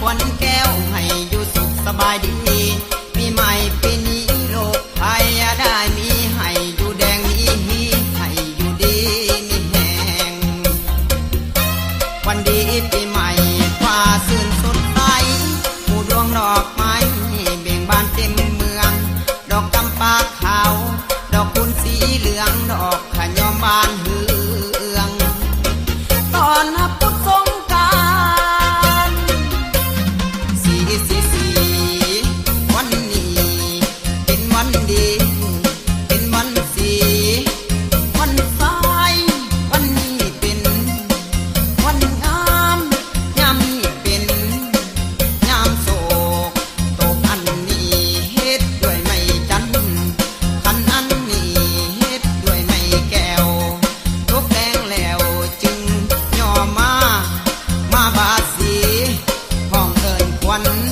ควันแก้วให้อยู่สุขสบายดีมีใหม่ปีนี้โรคภัยได้มีให้อยู่แดงมีฮีให้อยู่ดีมีแหงวันดีปีใหม่ฟ้าสื่นสดใสหมู่ดวงดอกไม้เบ่งบานเต็มเมือง ดอกจำปาขาว ดอกคุณสีเหลืองดอกขยอมบานเฮือ เ